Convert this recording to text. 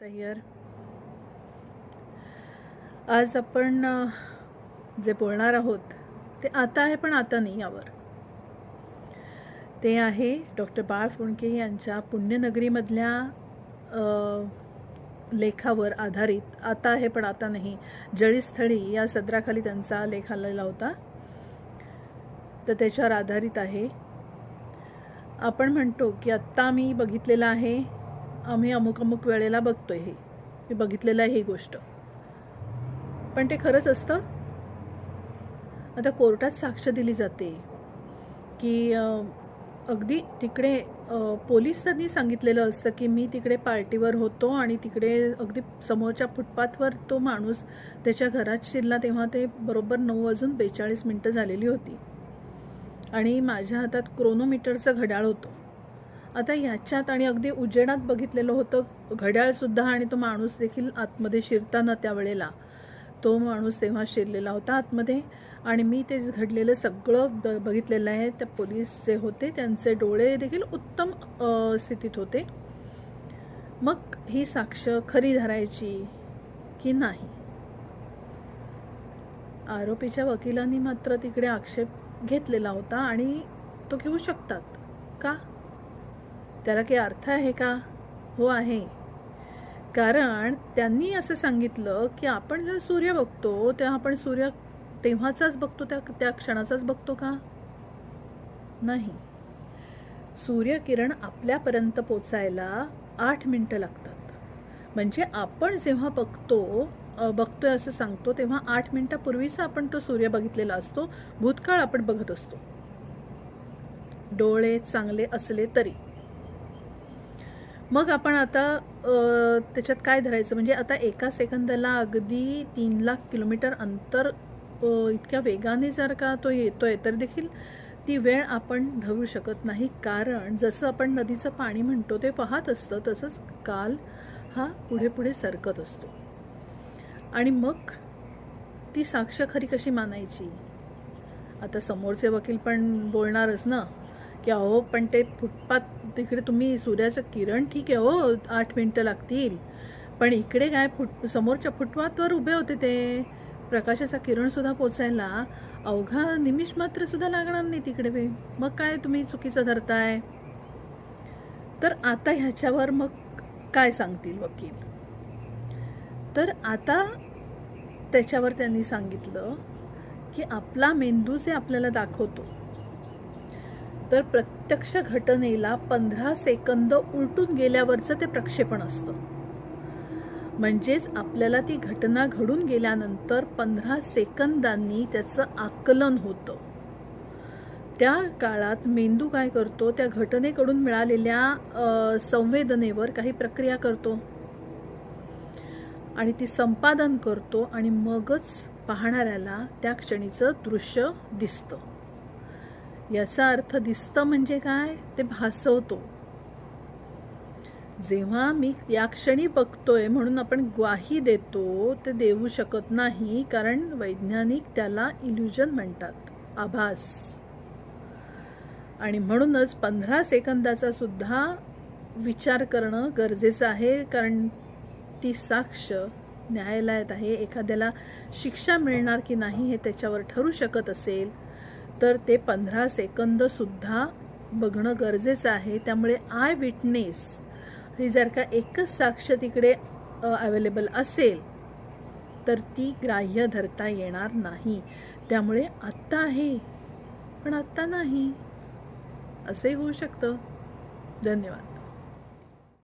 Here आज आपण जे बोलणार आहोत ते आता आहे पण आता नाही यावर. ते आहे डॉक्टर बाळ फुंडके यांच्या पुण्यनगरीमधल्या लेखावर आधारित आता आहे पण आता नाही जळीस्थळी या सदराखाली त्यांचा लेख आलेला होता. तर त्याच्यावर आधारित आहे. आपण म्हणतो की आत्ता मी बघितलेलं आहे आम्ही अमुक अमुक वेळेला बघतो हे. मी बघितलेलं आहे ही गोष्ट. पण ते खरंच असतं? आता कोर्टात साक्ष दिली जाते की अगदी तिकडे पोलिसांनी सांगितलेलं असतं की मी तिकडे पार्टीवर होतो आणि तिकडे अगदी समोरच्या फुटपाथवर तो माणूस त्याच्या घरात शिरला तेव्हा ते बरोबर नऊ वाजून बेचाळीस मिनटं झालेली होती. आणि माझ्या हातात क्रोनोमीटरचं घड्याळ होतं. आता ह्याच्यात आणि अगदी उजेडात बघितलेलं होतं घड्याळसुद्धा आणि तो माणूस देखील आतमध्ये शिरताना त्यावेळेला तो माणूस तेव्हा शिरलेला होता आतमध्ये आणि मी ते घडलेलं सगळं ब बघितलेलं आहे. त्या पोलीस जे होते त्यांचे डोळे देखील उत्तम स्थितीत होते. मग ही साक्ष खरी धरायची की नाही? आरोपीच्या वकिलांनी मात्र तिकडे आक्षेप घेतलेला होता आणि तो घेऊ शकतात. का? त्याला काही अर्थ आहे का? हो आहे. कारण त्यांनी असं सांगितलं की आपण जर सूर्य बघतो तेव्हा आपण सूर्य तेव्हाचाच बघतो त्या त्या क्षणाचाच बघतो का? नाही. सूर्यकिरण आपल्यापर्यंत पोचायला आठ मिनटं लागतात. म्हणजे आपण जेव्हा बघतो बघतोय असं सांगतो तेव्हा आठ मिनिटापूर्वीच आपण तो सूर्य बघितलेला असतो. भूतकाळ आपण बघत असतो. डोळे चांगले असले तरी. मग आपण आता त्याच्यात काय धरायचं? म्हणजे आता एका सेकंदाला अगदी तीन लाख किलोमीटर अंतर इतक्या वेगाने जर का तो येतोय तर देखील ती वेळ आपण धरू शकत नाही. कारण जसं आपण नदीचं पाणी म्हणतो ते पाहत असतं तसंच काल हा पुढे पुढे सरकत असतो. आणि मग ती साक्ष खरी कशी मानायची? आता समोरचे वकील पण बोलणारच ना की अहो पण ते फुटपाथ तिकडे तुम्ही सूर्याचं किरण ठीक आहे हो आठ मिनटं लागतील. पण इकडे काय फुट समोरच्या फुटपाथवर उभे होते ते. प्रकाशाचा किरणसुद्धा पोचायला. अवघा निमिष मात्र सुद्धा लागणार नाही तिकडे बे. मग काय तुम्ही चुकीचं धरताय? तर आता ह्याच्यावर मग काय सांगतील वकील? तर आता त्याच्यावर त्यांनी सांगितलं की आपला मेंदू जे आपल्याला दाखवतो तर प्रत्यक्ष घटनेला पंधरा सेकंद उलटून गेल्यावरचं ते प्रक्षेपण असतं. म्हणजेच आपल्याला ती घटना घडून गेल्यानंतर पंधरा सेकंदांनी त्याचं आकलन होतं. त्या काळात मेंदू काय करतो? त्या घटनेकडून मिळालेल्या संवेदनेवर काही प्रक्रिया करतो. आणि ती संपादन करतो आणि मगच पाहणाऱ्याला त्या क्षणीचं दृश्य दिसतं. याचा अर्थ दिसतं म्हणजे काय? ते भासवतो. जेव्हा मी या क्षणी बघतोय म्हणून आपण ग्वाही देतो ते देऊ शकत नाही कारण वैज्ञानिक त्याला इल्युजन म्हणतात आभास. आणि म्हणूनच पंधरा सेकंदाचा सुद्धा विचार करणं गरजेचं आहे कारण ती साक्ष न्यायालयात आहे एखाद्याला शिक्षा मिळणार की नाही हे त्याच्यावर ठरू शकत असेल तर ते पंधरा सेकंदसुद्धा बघणं गरजेचं आहे. त्यामुळे आय विटनेस ही जर का एकच साक्ष तिकडे अवेलेबल असेल तर ती ग्राह्य धरता येणार नाही. त्यामुळे आत्ता आहे पण आत्ता नाही. असे होऊ शकतं. धन्यवाद.